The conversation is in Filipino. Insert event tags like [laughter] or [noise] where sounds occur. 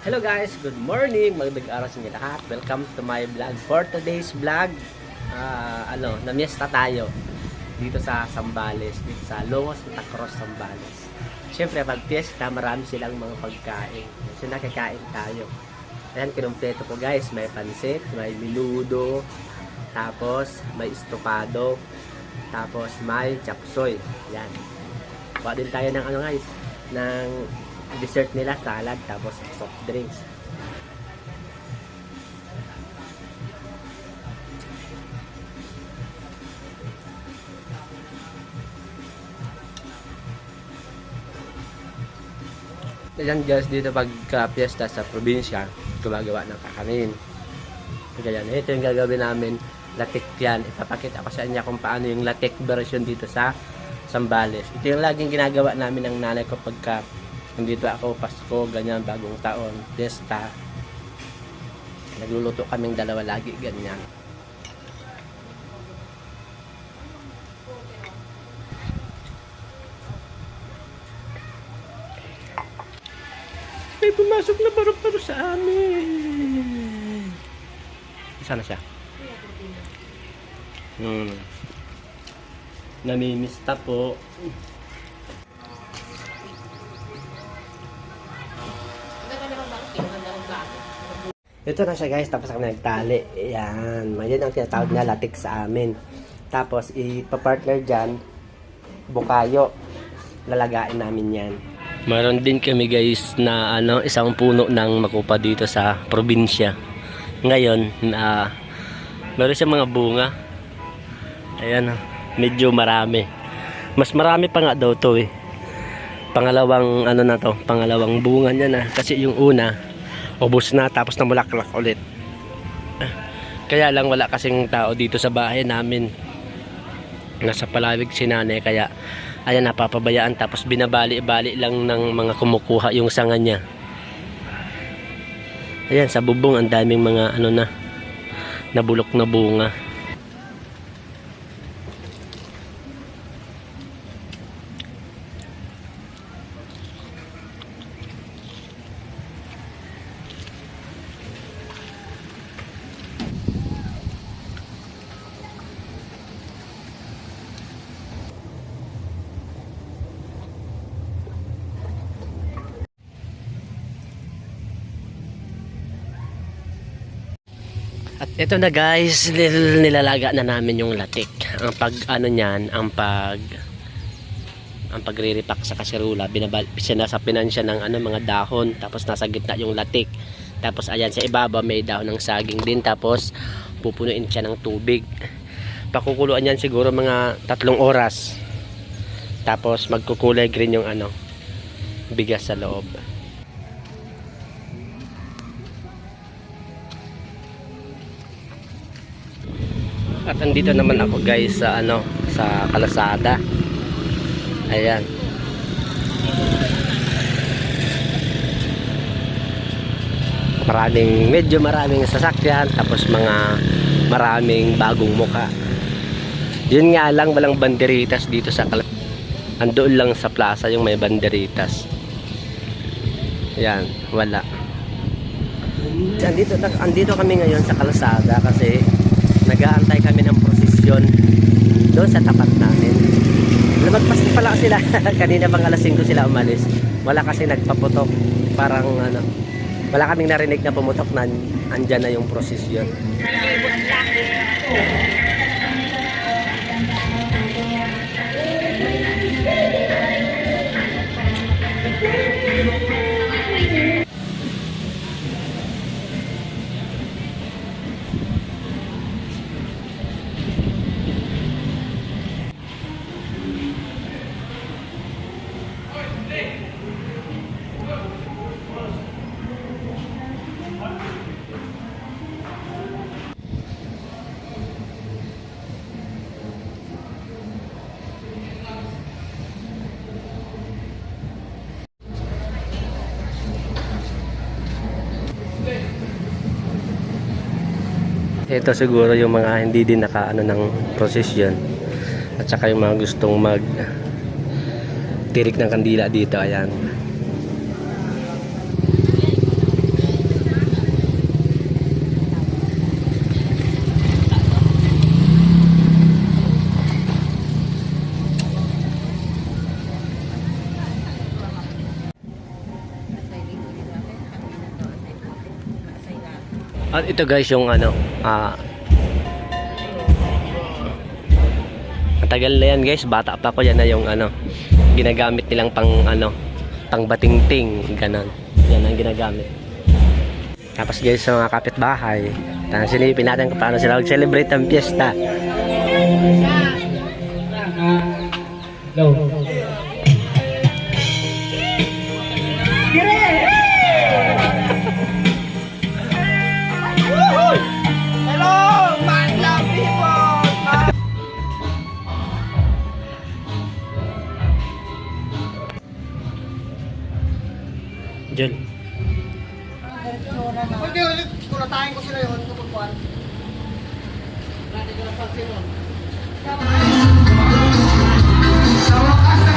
Hello guys, good morning. Magandang araw sa inyo lahat. Welcome to my vlog. For today's vlog, ah, ano, namiesta tayo dito sa Sambales, dito sa Longos Santa Cruz, Sambales. Siyempre, pag fiesta, marami silang mga pagkain. So, nakakain tayo. Ayan, kinumpleto ko guys. May pansit, may minudo, tapos may estopado, tapos may chapsoy. Yan. Kuha din tayo ng ano guys, ng dessert nila, salad, tapos soft drinks. Yan guys, dito pagka piyesta sa probinsya, gumagawa ng kakanin. Kaya ito yung gagawin namin, latik yan. Ipapakita ko sa inyo kung paano yung latik version dito sa Sambales. Ito yung laging ginagawa namin ng nanay ko pagka nandito ako, Pasko, ganyan, bagong taon, fiesta. Nagluluto kaming dalawa lagi, ganyan. May pumasok na paru-paro sa amin. Sana siya? Hmm. Namimista po. Ito na siya guys, tapos ako nagtali. Ayan, yan ang tinatawag na latik sa amin. Tapos ipapartner dyan, bukayo. Lalagain namin yan. Meron din kami guys na ano, isang puno ng makupa dito sa probinsya. Ngayon, na meron siya mga bunga. Ayan, oh, medyo marami. Mas marami pa nga daw to eh. Pangalawang ano na to, pangalawang bunga niya na kasi yung una ubos na tapos namulaklak ulit. Kaya lang wala kasing tao dito sa bahay namin. Nasa palawig si nanay kaya ayan napapabayaan tapos binabali-bali lang ng mga kumukuha yung sanga niya. Ayan sa bubong ang daming mga ano na nabulok na bunga. Ito na guys, nil- nilalaga na namin yung latik. Ang pag ano niyan, ang pag ang pagre-repack sa kaserula, binabal sinasapinan siya ng ano mga dahon, tapos nasa gitna yung latik. Tapos ayan sa ibaba may dahon ng saging din, tapos pupunuin siya ng tubig. Pakukuluan yan siguro mga tatlong oras. Tapos magkukulay green yung ano, bigas sa loob. At andito naman ako guys sa ano sa kalasada. Ayan. Maraming medyo maraming sasakyan tapos mga maraming bagong muka. Yun nga lang walang banderitas dito sa kalasada. Andoon lang sa plaza yung may banderitas. Ayan, wala. Andito, andito kami ngayon sa kalsada kasi nag-aantay kami ng prosesyon doon sa tapat namin. Lumagpas pala sila. [laughs] Kanina pang alas 5 sila umalis. Wala kasi nagpaputok. Parang ano, wala kaming narinig na pumutok na andyan na yung prosesyon. Ito siguro yung mga hindi din nakaano ng prosesyon at saka yung mga gustong mag tirik ng kandila dito ayan At ito guys yung ano, ah Matagal na yan guys, bata pa ko yan na yung ano, ginagamit nilang pang ano, pang batingting, ganon. Yan ang ginagamit. Tapos guys sa mga kapitbahay, tanong silipin natin kung paano sila mag-celebrate ng piyesta. Hello, Lora na. Pwede ulit, kulatahin ko sila yun, kapagpuan. Lati ko na pag-sinon. Sa wakas na